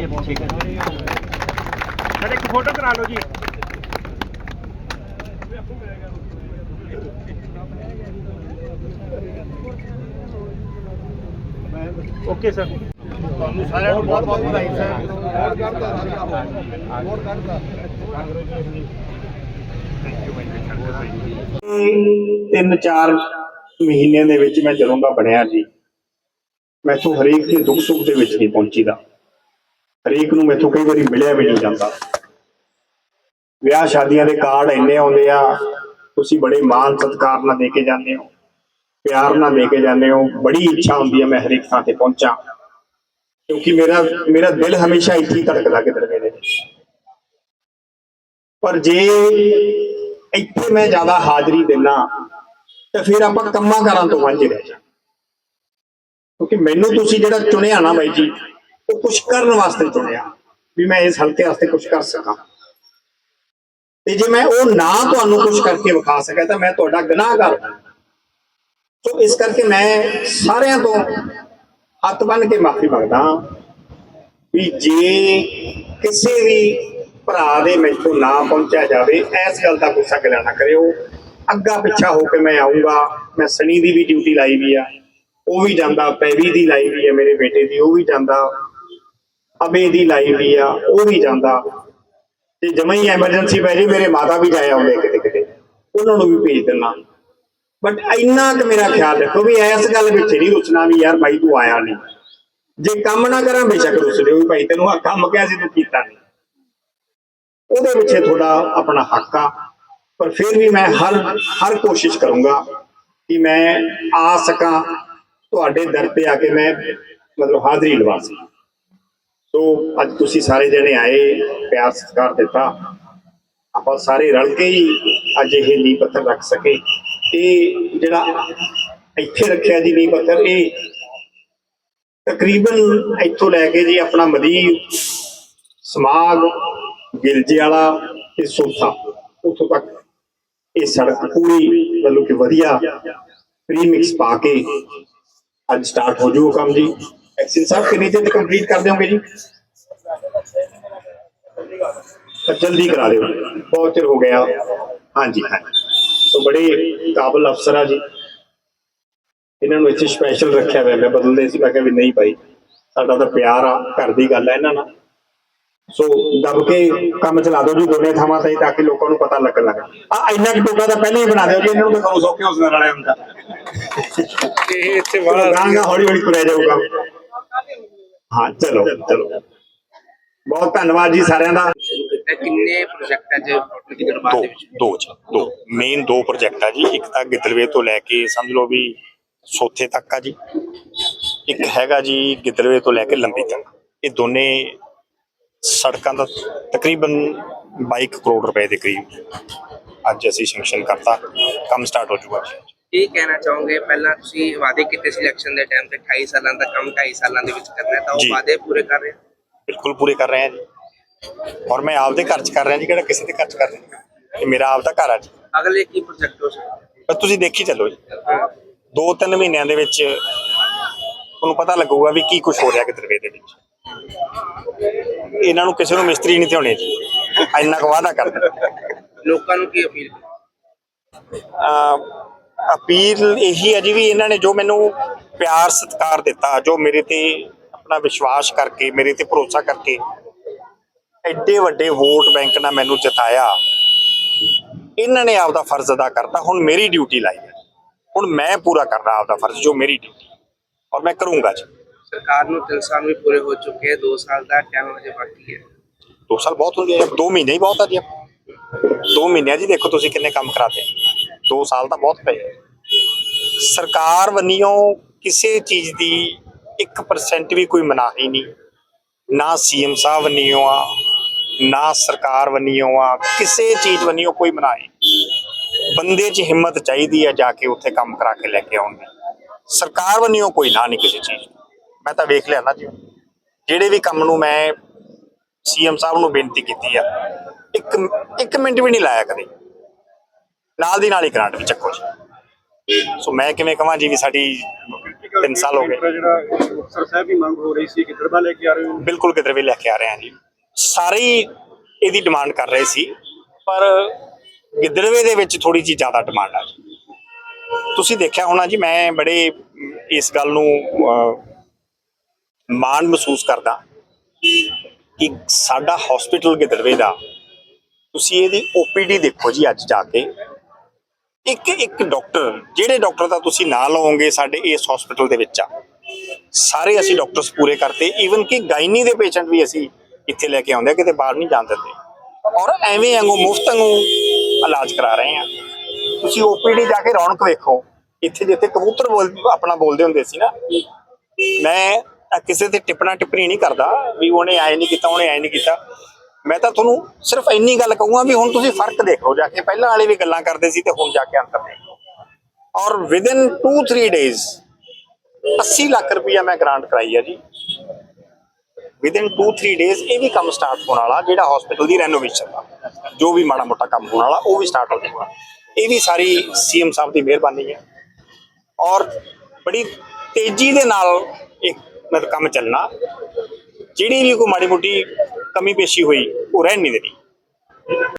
ਜਿਹਾ ਪਿੱਛੇ ਕਰ ਸਰ ਇੱਕ ਫੋਟੋ ਕਰਾ ਲਓ ਜੀ। Okay sir. ਤੁਹਾਨੂੰ ਸਾਰਿਆਂ ਨੂੰ ਬਹੁਤ ਬਹੁਤ ਵਧਾਈ ਸਰ। ਤਿੰਨ ਚਾਰ ਮਹੀਨਿਆਂ ਦੇ ਵਿੱਚ ਮੈਂ ਜਦੋਂ ਦਾ ਬਣਿਆ ਜੀ। ਮੈਥੋਂ ਹਰੇਕ ਦੇ ਦੁੱਖ ਸੁੱਖ ਦੇ ਵਿੱਚ ਨਹੀਂ ਪਹੁੰਚੀਦਾ। ਹਰੇਕ ਨੂੰ ਮੈਥੋਂ ਕਈ ਵਾਰੀ ਮਿਲਿਆ ਵੀ ਨਹੀਂ ਜਾਂਦਾ। ਵਿਆਹ ਸ਼ਾਦੀਆਂ ਦੇ ਕਾਰਡ ਇੰਨੇ ਆਉਂਦੇ ਆ, ਤੁਸੀਂ ਬੜੇ ਮਾਣ ਸਤਿਕਾਰ ਨਾਲ ਦੇ ਕੇ ਜਾਂਦੇ ਹੋ, ਪਿਆਰ ਨਾਲ ਦੇ ਕੇ ਜਾਂਦੇ ਹੋ, ਬੜੀ ਇੱਛਾ ਹੁੰਦੀ ਹੈ ਮੈਂ ਹਰੇਕ ਥਾਂ ਤੇ ਪਹੁੰਚਾਂ। ਕਿਉਂਕਿ ਮੇਰਾ ਮੇਰਾ ਦਿਲ ਹਮੇਸ਼ਾ ਇੱਥੇ ਹੀ ਧੜਕਦਾ ਕਿਧਰ ਮੇਰੇ ਪਰ ਜੇ ਇੱਥੇ ਮੈਂ ਜ਼ਿਆਦਾ ਹਾਜ਼ਰੀ ਦਿੰਨਾ, ਤਾਂ ਫਿਰ ਆਪਾਂ ਕੰਮਾਂ ਕਾਰਾਂ ਤੋਂ ਵਾਂਝੇ ਰਹਿ ਜਾ ਕਿਉਂਕਿ ਮੈਨੂੰ ਤੁਸੀਂ ਜਿਹੜਾ ਚੁਣਿਆ ਨਾ ਬਾਈ ਜੀ ਉਹ ਕੁਝ ਕਰਨ ਵਾਸਤੇ ਚੁਣਿਆ ਵੀ ਮੈਂ ਇਸ ਹਲਕੇ ਵਾਸਤੇ ਕੁਝ ਕਰ ਸਕਾਂ। ਤੇ ਜੇ ਮੈਂ ਉਹ ਨਾ ਤੁਹਾਨੂੰ ਕੁਝ ਕਰਕੇ ਵਿਖਾ ਸਕਿਆ, ਤਾਂ ਮੈਂ ਤੁਹਾਡਾ ਗੁਨਾਹਗਾਰ ਸੋ ਇਸ ਕਰਕੇ ਮੈਂ ਸਾਰਿਆਂ ਤੋਂ ਹੱਥ ਬੰਨ ਕੇ ਮਾਫੀ ਮੰਗਦਾ ਹਾਂ ਵੀ ਜੇ ਕਿਸੇ ਵੀ ਭਰਾ ਦੇ ਮੈਥੋਂ ਨਾ ਪਹੁੰਚਿਆ ਜਾਵੇ, ਇਸ ਗੱਲ ਦਾ ਗੁੱਸਾ ਗਿਲਾ ਨਾ ਕਰਿਓ। ਅੱਗਾ ਪਿੱਛਾ ਹੋ ਕੇ ਮੈਂ ਆਉਂਗਾ ਮੈਂ ਸਣੀ ਦੀ ਵੀ ਡਿਊਟੀ ਲਾਈ ਵੀ ਆ। ਉਹ ਵੀ ਜਾਂਦਾ, ਪੈਵੀ ਦੀ ਲਾਈ ਵੀ ਆ ਮੇਰੇ ਬੇਟੇ ਦੀ, ਉਹ ਵੀ ਜਾਂਦਾ। ਅਬੇ ਦੀ ਲਾਈ ਵੀ ਆ, ਉਹ ਵੀ ਜਾਂਦਾ। ਤੇ ਜਮਾ ਹੀ ਐਮਰਜੈਂਸੀ ਪੈ ਜੇ, ਮੇਰੇ ਮਾਤਾ ਵੀ ਜਾਇਆ ਆਉਂਦੇ ਕਿਤੇ ਕਿਤੇ। ਉਹਨਾਂ ਨੂੰ ਵੀ ਭੇਜ ਦਿੰਦਾ। ਬਟ ਇੰਨਾ ਕਿ ਮੇਰਾ ਖਿਆਲ ਰੱਖੋ ਵੀ ਇਸ ਗੱਲ ਵਿੱਚ ਨਹੀਂ ਰੁਸਣਾ ਵੀ ਯਾਰ ਭਾਈ ਤੂੰ ਆਇਆ ਨਹੀਂ। ਜੇ ਕੰਮ ਨਾ ਕਰਾਂ, ਬੇਸ਼ੱਕ ਰੁੱਸ ਲਿਓ ਵੀ ਭਾਈ ਤੈਨੂੰ ਆ ਕੰਮ ਕਿਹਾ ਸੀ, ਤੂੰ ਕੀਤਾ ਨਹੀਂ। ਉਹਦੇ ਪਿੱਛੇ ਤੁਹਾਡਾ ਆਪਣਾ ਹੱਕ ਆ। ਪਰ ਫਿਰ ਵੀ ਮੈਂ ਹਰ ਹਰ ਕੋਸ਼ਿਸ਼ ਕਰੂੰਗਾ ਕਿ ਮੈਂ ਆ ਸਕਾਂ, ਤੁਹਾਡੇ ਦਰ ਤੇ ਆ ਕੇ ਮੈਂ ਮਤਲਬ ਹਾਜ਼ਰੀ ਲਵਾ ਸਕਾਂ। ਸੋ ਅੱਜ ਤੁਸੀਂ ਸਾਰੇ ਜਣੇ ਆਏ, ਪਿਆਰ ਸਤਿਕਾਰ ਦਿੱਤਾ। ਆਪਾਂ ਸਾਰੇ ਰਲ ਕੇ ਹੀ ਅੱਜ ਇਹ ਨੀਂਹ ਪੱਥਰ ਰੱਖ ਸਕੇ। ਇਹ ਜਿਹੜਾ ਇੱਥੇ ਰੱਖਿਆ ਜੀ ਨੀਂਹ ਪੱਥਰ, ਇਹ ਤਕਰੀਬਨ ਇੱਥੋਂ ਲੈ ਕੇ ਜੀ ਆਪਣਾ ਮਦੀਰ ਸਮਾਗ, ਗਿਲਜੇ ਵਾਲਾ ਤੇ ਸੋਥਾ ਉੱਥੋਂ ਤੱਕ ਇਹ ਸੜਕ ਪੂਰੀ ਮਤਲਬ ਕਿ ਵਧੀਆ ਪ੍ਰੀਮਿਕਸ ਪਾ ਕੇ ਅੱਜ ਸਟਾਰਟ ਹੋ ਜੂਗਾ ਕੰਮ ਜੀ। ਐਕਸ਼ਨ ਸਾਹਿਬ ਕਿੰਨੀ ਦਿਨ ਕੰਪਲੀਟ ਕਰ ਦਿਓਗੇ ਜੀ? ਤਾਂ ਜਲਦੀ ਕਰਾ ਦਿਓ ਬਹੁਤ ਚਿਰ ਹੋ ਗਿਆ। ਹਾਂਜੀ ਹਾਂਜੀ। ਸੋ ਬੜੇ ਕਾਬਲ ਅਫਸਰ ਆ ਜੀ। ਇਹਨਾਂ ਨੂੰ ਇੱਥੇ ਸਪੈਸ਼ਲ ਰੱਖਿਆ ਹੋਇਆ। ਮੈਂ ਬਦਲਦੇ ਸੀ ਮੈਂ ਕਿਹਾ ਵੀ ਨਹੀਂ ਭਾਈ। ਸਾਡਾ ਤਾਂ ਪਿਆਰ ਆ ਘਰ ਦੀ ਗੱਲ ਹੈ ਇਹਨਾਂ ਨਾਲ। ਸੋ ਦੱਬ ਕੇ ਕੰਮ ਚਲਾ ਦਿਓ ਜੀ ਦੋਨੇ ਥਾਵਾਂ ਤੇ ਤਾਂ ਕਿ ਲੋਕਾਂ ਨੂੰ ਪਤਾ ਲੱਗਣ ਲੱਗੇ ਆ ਇੰਨਾ ਕਿ ਟੋਕਾ ਤਾਂ ਪਹਿਲਾਂ ਹੀ ਬਣਾ ਦਿਓ ਜੀ ਇਹਨਾਂ ਨੂੰ ਤਾਂ ਸੌਖੇ ਹੌਸਲੇ ਨਾਲ ਆਇਆ ਹੁੰਦਾ। ਇਹ ਇੱਥੇ ਗਾਂਗਾ ਹੌਲੀ ਹੌਲੀ ਤੁਰਿਆ ਜਾਊਗਾ। ਹਾਂ ਚਲੋ। ਚਲੋ ਬਹੁਤ ਧੰਨਵਾਦ ਜੀ ਸਾਰਿਆਂ ਦਾ। ਕਿੰਨੇ ਪ੍ਰੋਜੈਕਟ ਅੱਜ ਟੋਟਲ ਦੀ ਗਰਬਾਤ ਦੋ ਦੇ ਵਿੱਚ? ਦੋ ਚ ਦੋ। ਮੇਨ ਦੋ ਪ੍ਰੋਜੈਕਟ ਆ ਜੀ। ਇੱਕ ਤਾਂ ਗਿੱਦੜਵੇ ਤੋਂ ਲੈ ਕੇ ਸਮਝ ਲਓ ਵੀ ਸੋਥੇ ਤੱਕ ਆ ਜੀ। ਇੱਕ ਹੈਗਾ ਜੀ ਗਿੱਦੜਵੇ ਤੋਂ ਲੈ ਕੇ ਲੰਬੀ ਤੱਕ। ਇਹ ਦੋਨੇ ਸੜਕਾਂ ਦਾ ਤਕਰੀਬਨ 22 ਕਰੋੜ ਰੁਪਏ ਦੇ ਕਰੀਬ ਅੱਜ ਅਸੀਂ ਸੈਂਕਸ਼ਨ ਕਰਤਾ। ਕੰਮ ਸਟਾਰਟ ਹੋ ਚੁੱਕਾ ਜੀ। ਕੀ ਕਹਿਣਾ ਚਾਹੋਗੇ? ਪਹਿਲਾਂ ਤੁਸੀਂ ਵਾਅਦੇ ਕੀਤੇ ਸੀ ਇਲੈਕਸ਼ਨ ਦੇ ਟਾਈਮ ਤੇ 28 ਸਾਲਾਂ ਦਾ ਕੰਮ 2.5 ਸਾਲਾਂ ਦੇ ਵਿੱਚ ਕਰਨਾ ਹੈ ਤਾਂ ਉਹ ਜੀ। ਵਾਅਦੇ ਪੂਰੇ ਕਰ ਰਹੇ ਹੋ? ਬਿਲਕੁਲ ਪੂਰੇ ਕਰ ਰਹੇ ਹਾਂ ਜੀ। ਔਰ ਮੈਂ ਆਪਦੇ ਘਰ ਚ ਕਰ ਰਿਹਾ ਜੀ ਕਿਹੜਾ ਕਿਸੇ ਦੇ ਘਰ ਚ ਕਰ ਰਿਹਾ। ਇਹ ਮੇਰਾ ਆਪਦਾ ਘਰ ਆ ਜੀ। ਅਗਲੇ ਕੀ ਪ੍ਰੋਜੈਕਟ ਹੋ ਸਕਦੇ? ਪਰ ਤੁਸੀਂ ਦੇਖੀ ਚੱਲੋ ਜੀ। ਦੋ ਤਿੰਨ ਮਹੀਨਿਆਂ ਦੇ ਵਿੱਚ ਤੁਹਾਨੂੰ ਪਤਾ ਲੱਗੂਗਾ ਵੀ ਕੀ ਕੁਝ ਹੋ ਰਿਹਾ ਕਿਦਰਵੇ ਦੇ ਵਿੱਚ। ਇਹਨਾਂ ਨੂੰ ਕਿਸੇ ਨੂੰ ਮਿਸਤਰੀ ਨਹੀਂ ਥਿਆਉਣੇ ਜੀ। ਇੰਨਾ ਕੁ ਵਾਅਦਾ ਕਰਦੇ ਲੋਕਾਂ ਨੂੰ ਕੀ ਅਪੀਲ? ਅਪੀਲ ਇਹੀ ਹੈ ਜੀ ਵੀ ਇਹਨਾਂ ਨੇ ਜੋ ਮੈਨੂੰ ਪਿਆਰ ਸਤਿਕਾਰ ਦਿੱਤਾ ਜੋ ਮੇਰੇ ਤੇ ਆਪਣਾ ਵਿਸ਼ਵਾਸ ਕਰਕੇ ਮੇਰੇ ਤੇ ਭਰੋਸਾ ਕਰਕੇ ਐਡੇ ਵੱਡੇ ਵੋਟ ਬੈਂਕ ਨਾਲ ਮੈਨੂੰ ਜਿਤਾਇਆ। ਇਹਨਾਂ ਨੇ ਆਪਦਾ ਫਰਜ਼ ਅਦਾ ਕਰਤਾ ਹੁਣ ਮੇਰੀ ਡਿਊਟੀ ਲਾਈ ਹੈ। ਹੁਣ ਮੈਂ ਪੂਰਾ ਕਰਨਾ ਆਪਦਾ ਫਰਜ਼ ਜੋ ਮੇਰੀ ਡਿਊਟੀ ਔਰ ਮੈਂ ਕਰੂੰਗਾ ਜੀ। ਸਰਕਾਰ ਨੂੰ 3 ਸਾਲ ਵੀ ਪੂਰੇ ਹੋ ਚੁੱਕੇ 2 ਸਾਲ ਦਾ ਟਾਈਮ ਅਜੇ ਬਾਕੀ ਹੈ। ਦੋ ਸਾਲ ਬਹੁਤ ਹੁੰਦੇ ਆ ਦੋ ਮਹੀਨੇ ਹੀ ਬਹੁਤ ਆ ਜੀ। ਦੋ ਮਹੀਨਿਆਂ ਜੀ ਦੇਖੋ ਤੁਸੀਂ ਕਿੰਨੇ ਕੰਮ ਕਰਾਤੇ। ਦੋ ਸਾਲ ਤਾਂ ਬਹੁਤ ਪਏ ਸਰਕਾਰ ਵੱਲੋਂ ਕਿਸੇ ਚੀਜ਼ ਦੀ 1% ਵੀ ਕੋਈ ਮਨਾਹੀ ਨਹੀਂ। ਨਾ ਸੀਐਮ ਸਾਹਿਬ ਵੱਲੋਂ ਆ, ਨਾ ਸਰਕਾਰ ਵੱਲੋਂ ਆ, ਕਿਸੇ ਚੀਜ਼ ਵੱਲੋਂ ਕੋਈ ਮਨਾਹੀ ਬੰਦੇ 'ਚ ਹਿੰਮਤ ਚਾਹੀਦੀ ਆ ਜਾ ਕੇ ਉੱਥੇ ਕੰਮ ਕਰਾ ਕੇ ਲੈ ਕੇ ਆਉਣ ਦੀ। ਸਰਕਾਰ ਵੱਲੋਂ ਕੋਈ ਨਾ ਨਹੀਂ ਕਿਸੇ ਚੀਜ਼ ਮੈਂ ਤਾਂ ਵੇਖ ਲਿਆ ਨਾ ਜੀ। ਜਿਹੜੇ ਵੀ ਕੰਮ ਨੂੰ ਮੈਂ ਸੀਐਮ ਸਾਹਿਬ ਨੂੰ ਬੇਨਤੀ ਕੀਤੀ ਆ, ਇੱਕ ਇੱਕ ਮਿੰਟ ਵੀ ਨਹੀਂ ਲਾਇਆ ਕਦੇ। ਨਾਲ ਦੀ ਨਾਲ ਹੀ ਗ੍ਰਾਂਟ ਵੀ ਚੱਕੋ ਜੀ। ਸੋ ਮੈਂ ਕਿਵੇਂ ਕਹਾਂ ਜੀ ਵੀ ਸਾਡੀ 3 ਸਾਲ ਹੋ ਗਏ। ਜਿਹੜਾ ਮੁਕਤਸਰ ਸਾਹਿਬ ਦੀ ਮੰਗ ਹੋ ਰਹੀ ਸੀ ਕਿ ਦਰਬਾਰ ਲੈ ਕੇ ਆ ਰਹੇ ਹੋ? ਬਿਲਕੁਲ ਕਿਧਰ ਲੈ ਕੇ ਆ ਰਹੇ ਹਾਂ ਜੀ। ਸਾਰੇ ਹੀ ਇਹਦੀ ਡਿਮਾਂਡ ਕਰ ਰਹੇ ਸੀ ਪਰ ਗਿੱਦੜਵੇ ਦੇ ਵਿੱਚ ਥੋੜੀ ਜਿਹੀ ਜ਼ਿਆਦਾ ਡਿਮਾਂਡ ਆ ਜੀ। ਤੁਸੀਂ ਦੇਖਿਆ ਹੋਣਾ ਜੀ ਮੈਂ ਬੜੇ ਇਸ ਗੱਲ ਨੂੰ ਮਾਣ ਮਹਿਸੂਸ ਕਰਦਾ ਕਿ ਸਾਡਾ ਹਸਪੀਟਲ ਗਿੱਦੜਵੇ ਦਾ ਤੁਸੀਂ ਇਹਦੀ ਓਪੀਡੀ ਦੇਖੋ ਜੀ ਅੱਜ ਜਾ ਕੇ। ਇੱਕ ਇੱਕ ਡਾਕਟਰ, ਜਿਹੜੇ ਡਾਕਟਰ ਦਾ ਤੁਸੀਂ ਨਾਂ ਲਓਗੇ ਸਾਡੇ ਇਸ ਹਸਪੀਟਲ ਦੇ ਵਿੱਚ ਆ, ਸਾਰੇ ਅਸੀਂ ਡਾਕਟਰਸ ਪੂਰੇ ਕਰਤੇ ਈਵਨ ਕਿ ਗਾਇਨੀ ਦੇ ਪੇਸ਼ੈਂਟ ਵੀ ਅਸੀਂ ਇੱਥੇ ਲੈ ਕੇ ਆਉਂਦੇ ਆ, ਕਿਤੇ ਬਾਹਰ ਨਹੀਂ ਜਾਣ ਦਿੰਦੇ। ਔਰ ਐਵੇਂ ਵਾਂਗੂ ਮੁਫਤ ਵਾਂਗੂ ਇਲਾਜ ਕਰਾ ਰਹੇ ਆ। ਤੁਸੀਂ ਓਪੀਡੀ ਜਾ ਕੇ ਰੌਣਕ ਵੇਖੋ, ਇੱਥੇ ਜਿੱਥੇ ਕਬੂਤਰ ਬੋਲ, ਆਪਣਾ ਬੋਲਦੇ ਹੁੰਦੇ ਸੀ ਨਾ, ਮੈਂ ਕਿਸੇ ਤੇ ਟਿੱਪਣਾ ਟਿੱਪਣੀ ਨਹੀਂ ਕਰਦਾ, ਵੀ ਉਹਨੇ ਐ ਨਹੀਂ ਕੀਤਾ, ਉਹਨੇ ਐ ਨਹੀਂ ਕੀਤਾ। ਮੈਂ ਤਾਂ ਤੁਹਾਨੂੰ ਸਿਰਫ ਇੰਨੀ ਗੱਲ ਕਹੂੰਗਾ ਵੀ ਹੁਣ ਤੁਸੀਂ ਫ਼ਰਕ ਦੇਖ ਲਓ ਜਾ ਕੇ। ਪਹਿਲਾਂ ਵਾਲੇ ਵੀ ਗੱਲਾਂ ਕਰਦੇ ਸੀ ਤੇ ਹੁਣ ਜਾ ਕੇ ਅੰਤਰ ਦੇਖ। ਲਓ ਔਰ ਵਿਦਿਨ 2-3 ਡੇਜ਼ 80 ਲੱਖ ਰੁਪਇਆ ਮੈਂ ਗ੍ਰਾਂਟ ਕਰਾਈ ਹੈ ਜੀ। ਵਿਦਿਨ 2-3 ਡੇਜ਼ ਇਹ ਵੀ ਕੰਮ ਸਟਾਰਟ ਹੋਣ ਵਾਲਾ, ਜਿਹੜਾ ਹਸਪੀਟਲ ਦੀ ਰੈਨੋਵੇਸ਼ਨ ਦਾ। ਜੋ ਵੀ ਮਾੜਾ ਮੋਟਾ ਕੰਮ ਹੋਣ ਵਾਲਾ, ਉਹ ਵੀ ਸਟਾਰਟ ਹੋ ਜਾਊਗਾ। ਇਹ ਵੀ ਸਾਰੀ ਸੀਐਮ ਸਾਹਿਬ ਦੀ ਮਿਹਰਬਾਨੀ ਹੈ ਔਰ ਬੜੀ ਤੇਜ਼ੀ ਦੇ ਨਾਲ ਇਹ ਮਤਲਬ ਕੰਮ ਚੱਲਣਾ। ਜਿਹੜੀ ਵੀ ਕੋਈ ਮਾੜੀ ਮੋਟੀ ਕਮੀ ਪੇਸ਼ੀ ਹੋਈ ਉਹ ਰਹਿਣ ਨਹੀਂ ਦੇਣੀ